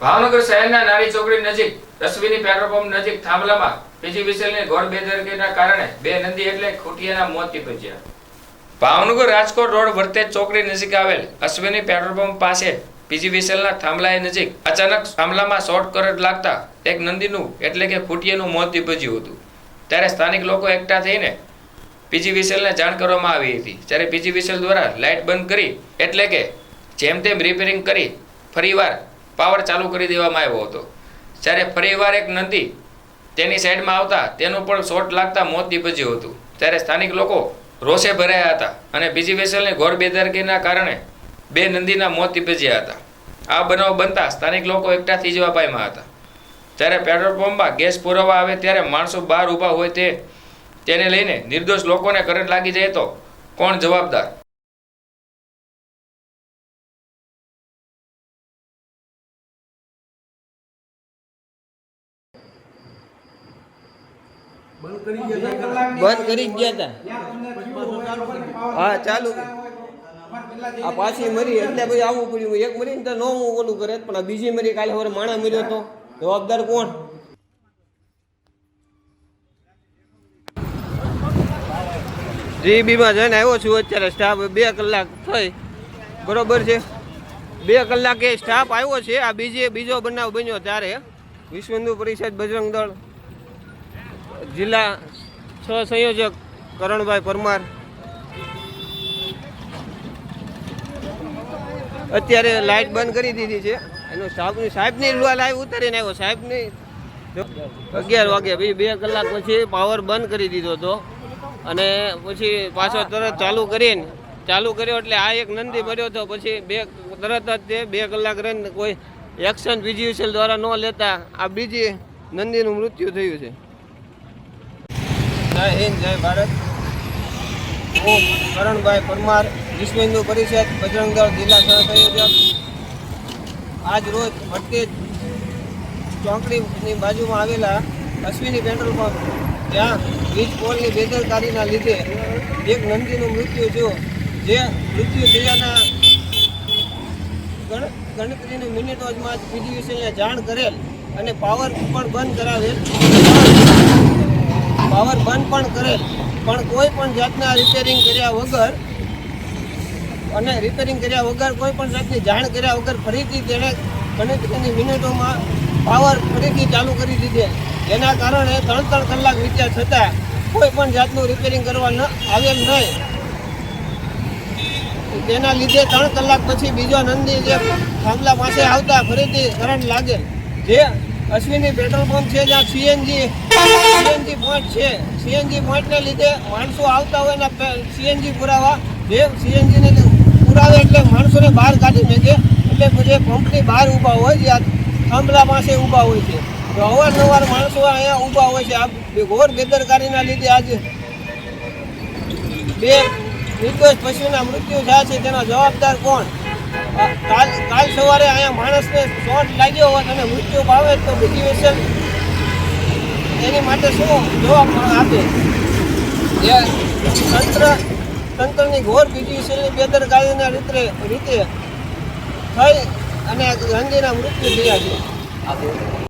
ભાવનગર શહેરના નાની ચોકડી નજીક રસવીની પેટ્રોલ પંપ નજીક થાંભલામાં પીજી વિસેલની ઘોર બેદરકીના કારણે બે નંદી એટલે ખૂટિયાના મોત નીપજ્યા. ભાવનગર રાજકોટ રોડ વર્તેજ ચોકડી નજીક આવેલ અશ્વિની પેટ્રોલ પંપ પાસે પીજી વિસેલના થાંભલાએ નજીક અચાનક થાંભલામાં શોર્ટ કરંટ લાગતા એક નંદીનું એટલે કે ખૂટિયાનું મોત નીપજ્યું હતું. ત્યારે સ્થાનિક લોકો એકઠા થઈને પીજી વિસેલને જાણ કરવામાં આવી હતી. જ્યારે પીજી વિસેલ દ્વારા લાઇટ બંધ કરી એટલે કે જેમ તેમ રિપેરિંગ કરી ફરીવાર પાવર ચાલુ કરી દેવામાં આવ્યો હતો. જ્યારે ફરીવાર એક નદી તેની સાઈડમાં આવતા તેનું પણ શોર્ટ લાગતા મોત નીપજ્યું હતું. ત્યારે સ્થાનિક લોકો રોષે ભરાયા હતા અને બીજી વેસલની ઘોર બેદરકારીના કારણે બે નંદીના મોત નીપજ્યા હતા. આ બનાવ બનતા સ્થાનિક લોકો એકઠા થઈ જવા પામ્યા હતા. જ્યારે પેટ્રોલ પંપમાં ગેસ પુરાવા આવે ત્યારે માણસો બહાર ઊભા હોય તે, તેને લઈને નિર્દોષ લોકોને કરંટ લાગી જાય તો કોણ જવાબદાર? બંધ કરી જ ગયા હતા. હા ચાલુ આ પાછી મરી એટલે ભાઈ આવવું પડ્યું. એક મરી ને તો નો હું ઓલું કરે પણ આ બીજી મરી કાલે હવે માણા મર્યો તો. જવાબદાર કોણ? જીબીમાં જઈને આવ્યો છું અત્યારે. સ્ટાફ બે કલાક થઈ. બરોબર છે? બે કલાકે સ્ટાફ આવ્યો છે. આ બીજે બીજો બનાવ બન્યો ત્યારે વિશ્વ હિન્દુ પરિષદ બજરંગ દળ. જિલ્લા છ સંયોજક કરણભાઈ પરમાર. અત્યારે લાઇટ બંધ કરી દીધી છે. એનો સાહેબની સાહેબની લાઈવ ઉતારીને આવ્યો. સાહેબની અગિયાર વાગે, બે કલાક પછી પાવર બંધ કરી દીધો હતો. અને પછી પાછો તરત ચાલુ કરીને ચાલુ કર્યો એટલે આ એક નંદી મર્યો હતો પછી બે તરત જ તે બે કલાક રહીને કોઈ એક્શન બીજી દ્વારા ન લેતા આ બીજી નંદીનું મૃત્યુ થયું છે. જય હિન્દ, જય ભારત. હું કરણભાઈ પરમાર વિશ્વ હિન્દુ પરિષદ, બજરંગદળ જિલ્લા સહસંયોજક આજ રોજ ભટ્ટેજ ચોકડીની બાજુમાં આવેલા અશ્વિની પેટ્રોલ પંપ ત્યાં વીજ પોલની બેદરકારીના લીધે એક નંદીનું મૃત્યુ થયું. જે મૃત્યુ થયાના ગણ- ગણતરીની મિનિટોમાં જ પીજીવીસીએલને જાણ કરેલ અને પાવર પણ બંધ કરાવેલ. પાવર બંધ પણ કરેલ. પણ કોઈ પણ જાતના રિપેરિંગ કર્યા વગર અને રિપેરિંગ કર્યા વગર કોઈ પણ જાતની જાણ કર્યા વગર ફરીથી તેણે ગણતરીની મિનિટોમાં પાવર ફરીથી ચાલુ કરી દીધે. જેના કારણે ત્રણ ત્રણ કલાક વીત્યા છતાં કોઈ પણ જાતનું રિપેરિંગ કરવા ન આવેલ નહીં. તેના લીધે ત્રણ કલાક પછી બીજો નંદી જે થાંભલા પાસે આવતા ફરીથી કરંટ લાગે. જે અશ્વિની પેટ્રોલ પંપ છે જ્યાં સીએનજી સીએનજી પોઈન્ટ છે. સીએનજી પોઈન્ટને લીધે માણસો આવતા હોય ને સીએનજી પુરાવા. જે સીએનજીને પુરાવે એટલે માણસોને બહાર કાઢી મેકે એટલે જે પંપની બહાર ઊભા હોય જ્યાં થાંભલા પાસે ઊભા હોય છે. તો અવારનવાર માણસો અહીંયા ઊભા હોય છે. આ ઘોર બેદરકારીના લીધે આજે બે નિર્દોષ પશુના મૃત્યુ થયા છે. તેનો જવાબદાર કોણ? કાલ કાલ સવારે અહીંયા માણસને શોટ લાગ્યો હોત અને મૃત્યુ પામે તો બીજી વેસલ એની માટે શું જવાબ આપે? જે તંત્ર તંત્રની ઘોર બીજી વિશેની બેદરકારીના રીતે રીતે થઈ અને ગાંધીના મૃત્યુ થયા છે.